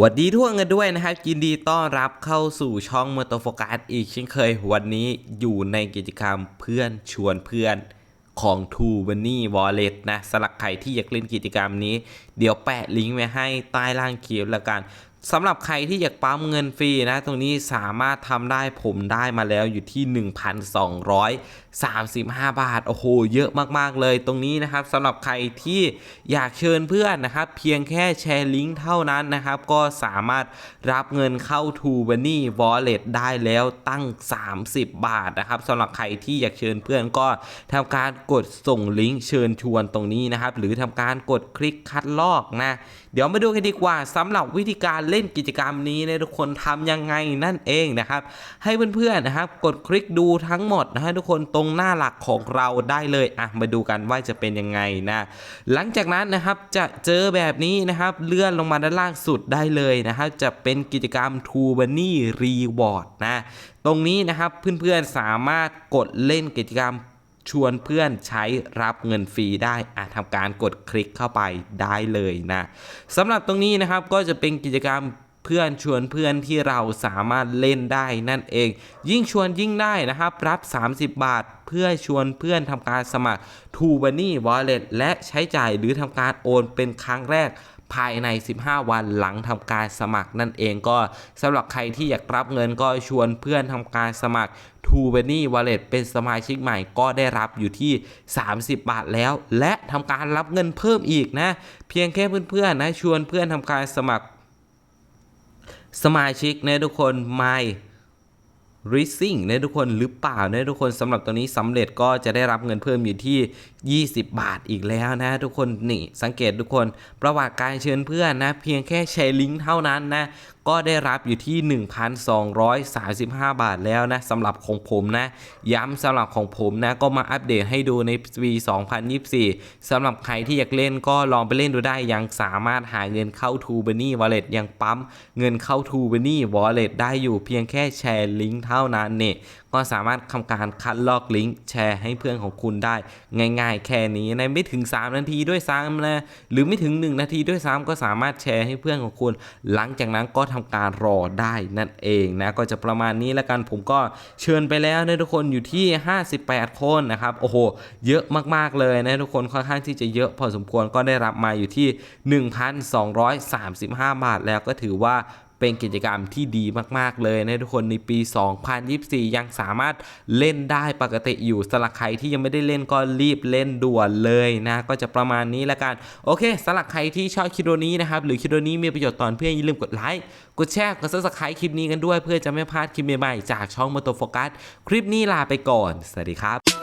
หวัดดีทุกคนกันด้วยนะครับยินดีต้อนรับเข้าสู่ช่องมอเตอร์โฟกัสอีกเช่นเคย วันนี้อยู่ในกิจกรรมเพื่อนชวนเพื่อนของ t o b u n n y Wallet นะสำหรับใครที่อยากเล่นกิจกรรมนี้ เดี๋ยวแปะลิงก์ไว้ให้ใต้ล่างคลิปแล้วกัน สำหรับใครที่อยากปั๊มเงินฟรีนะ ตรงนี้สามารถทำได้ผมได้มาแล้วอยู่ที่ 1,235 บาท โอ้โห เยอะมากๆเลยตรงนี้นะครับสำหรับใครที่อยากเชิญเพื่อนนะครับ เพียงแค่แชร์ลิงก์เท่านั้นนะครับ ก็สามารถรับเงินเข้า t o b u n n y Wallet ได้แล้วตั้ง 30 บาทนะครับสำหรับใครที่อยากเชิญเพื่อนก็ทำการกดส่งลิงก์เชิญชวนตรงนี้นะครับ หรือทำการกดคลิกคัดลอกนะ เดี๋ยวมาดูกันดีกว่าสำหรับวิธีการเล่นกิจกรรมนี้นะทุกคนทำยังไงนั่นเองนะครับ ให้เพื่อนๆนะครับกดคลิกดูทั้งหมดนะฮะทุกคนตรงหน้าหลักของเราได้เลยอะมาดูกันว่าจะเป็นยังไงนะหลังจากนั้นนะครับจะเจอแบบนี้นะครับเลื่อนลงมาด้านล่างสุดได้เลยนะครับจะเป็นกิจกรรม t o b u n n y Reward นะตรงนี้นะครับเพื่อนๆสามารถกดเล่นกิจกรรม ชวนเพื่อนใช้รับเงินฟรีได้อาจทำการกดคลิกเข้าไปได้เลยนะสำหรับตรงนี้นะครับก็จะเป็นกิจกรรม พื่อนชวนเพื่อนที่เราสามารถเล่นได้นั่นเอง ยิ่งชวนยิ่งได้นะครับ รับ 30 บาท เพื่อชวนเพื่อนทำการสมัคร t o b u n n y Wallet และใช้จ่ายหรือทำการโอนเป็นครั้งแรกภายใน 15 วันหลังทำการสมัครนั่นเองก็สำหรับใครที่อยากรับเงินก็ชวนเพื่อนทำการสมัคร t o b u n n y Wallet เป็นสมาชิกใหม่ก็ได้รับอยู่ที่ 30 บาทแล้ว และทำการรับเงินเพิ่มอีกนะ เพียงแค่เพื่อนๆนะชวนเพื่อนทำการสมัคร สมาชิกนะทุกคนไม่ i s i n g นะทุกคนหรือเปล่านะทุกคนสำหรับตัวนี้สำเร็จก็จะได้รับเงินเพิ่มอยู่ที่ 20 บาทอีกแล้วนะทุกคนนี่สังเกตทุกคนประวัติการเชิญเพื่อนนะเพียงแค่แชร์ลิงก์เท่านั้นนะก็ได้รับอยู่ที่ 1,235 บาทแล้วนะสำหรับของผมนะ ย้ำสำหรับของผมนะก็มาอัปเดตให้ดูในปี2024สำหรับใครที่อยากเล่นก็ลองไปเล่นดูได้ยังสามารถหาเงินเข้า t o b u n n y Wallet ยังปั๊มเงินเข้า t o b u n n y Wallet ได้อยู่เพียงแค่แชร์ลิงก์เท่านั้นเนี่ยก็สามารถทำการคัดลอกลิงก์แชร์ให้เพื่อนของคุณได้ ง่าย ๆ แค่นี้ในไม่ถึง 3 นาทีด้วยซ้ำนะหรือไม่ถึง 1 นาทีด้วยซ้ำก็สามารถแชร์ให้เพื่อนของคุณ หลังจากนั้นก็ทำการรอได้นั่นเองนะก็จะประมาณนี้แล้วกันผมก็เชิญไปแล้วนะทุกคนอยู่ที่ 58 คนนะครับโอ้โหเยอะมากๆเลยนะทุกคนค่อนข้างที่จะเยอะพอสมควรก็ได้รับมาอยู่ที่ 1,235 บาทแล้วก็ถือว่า เป็นกิจกรรมที่ดีมาก ๆ เลยนะทุกคนในปี 2024 ยังสามารถเล่นได้ปกติอยู่สำหรับใครที่ยังไม่ได้เล่นก็รีบเล่นด่วนเลยนะ ก็จะประมาณนี้แล้วกัน โอเคสำหรับใครที่ชอบคลิปวิดีโอนี้นะครับ หรือคลิปวิดีโอนี้มีประโยชน์ตอนเพื่อนอย่าลืมกดไลค์กดแชร์กดซับสไครต์คลิปนี้กันด้วย เพื่อจะไม่พลาดคลิปใหม่ๆจากช่องมอโตโฟกัสคลิปนี้ลาไปก่อน สวัสดีครับ